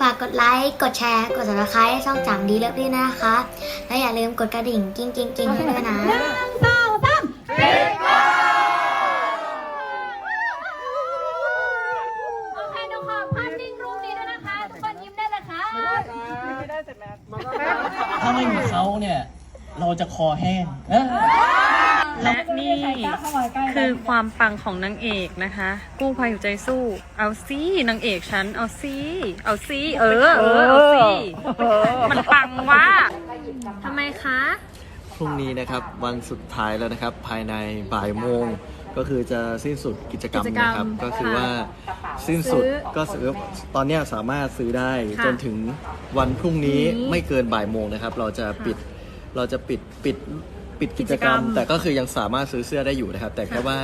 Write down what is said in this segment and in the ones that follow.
ฝากกดไลค์ กดแชร์ กด subscribe ให้ช่องจังดีเลิฟด้วยนะคะ และอย่าลืมกดกระดิ่งกิ้งกิ้งกิ้งให้ด้วยนะโอเคทุกคนภาพนิ่งรูปนี้ด้วยนะคะ ทุกคนยิ้มได้เลยค่ะถ้าไม่มีเขาเนี่ย เราจะคอแห้งเออ และนี่คือความปังของนางเอกนะคะ กู้ภัยหัวใจสู้ เอาซินางเอกฉัน เอาซิเอาซิเออเออเอาซิมันปังว่าทำไมคะ พรุ่งนี้นะครับวันสุดท้ายแล้วนะครับ ภายในบ่ายโมงก็คือจะสิ้นสุดกิจกรรมกิจกรรมนะครับ ก็คือค่ะว่าสิ้นสุดซื้อก็ซื้อตอนเนี้ยสามารถซื้อได้ค่ะจนถึงวันพรุ่งนี้พรุ่งนี้ไม่เกินบ่ายโมงนะครับ เราจะค่ะปิดเราจะปิดปิด ปิดกิจกรรมกิจกรรม แต่ก็คือยังสามารถซื้อเสื้อได้อยู่นะครับ แต่แค่ค่ะว่า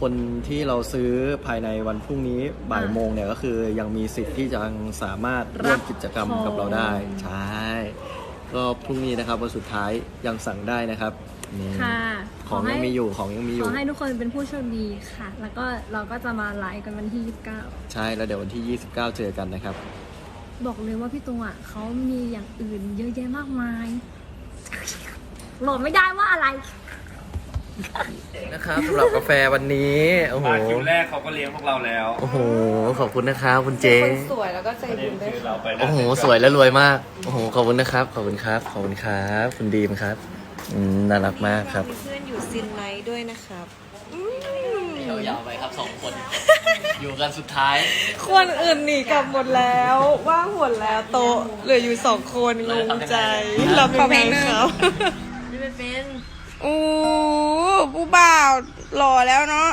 คนที่เราซื้อภายในวันพรุ่งนี้บ่ายโมงเนี่ยก็คือยังมีสิทธิ์ที่จะสามารถร่วมกิจกรรมกับเราได้ ใช่ก็พรุ่งนี้นะครับวันสุดท้ายยังสั่งได้นะครับนี่ค่ะของยังมีอยู่ของยังมีอขยู่อให้ทุกคนเป็นผู้โชคดีค่ะ แล้วก็เราก็จะมาไลฟ์กันวันที่ใช่แล้วเดี๋ยววันที่ 29 เจอกันนะครับ29บอกเลยว่าพี่ตุงอะเขามีอย่างอื่นเยอะแยะมากมาย โหลดไม่ได้ว่าอะไร นะครับสำหรับกาแฟวันนี้โอ้โหมาคิวแรกเขาก็เลี้ยงพวกเราแล้วโอ้โหขอบคุณนะครับคุณเจสวยแล้วก็ใจบุญด้วยคือเราไปนะโอ้โห สวยและรวยมาก โอ้โห ขอบคุณนะครับ ขอบคุณครับ ขอบคุณครับ คุณดีมครับอืมน่ารักมากครับ มีเพื่อนอยู่ซินไนท์ด้วยนะครับยาวๆไปครับสองคน อยู่กันสุดท้ายคนอื่นหนีกลับหมดแล้ว ว่างหมดแล้วโต๊ะเหลืออยู่สองคนงงใจเราเราทำยังไงเป็น ไงครับโอ้ผู้บ่าวหล่อแล้วเนาะ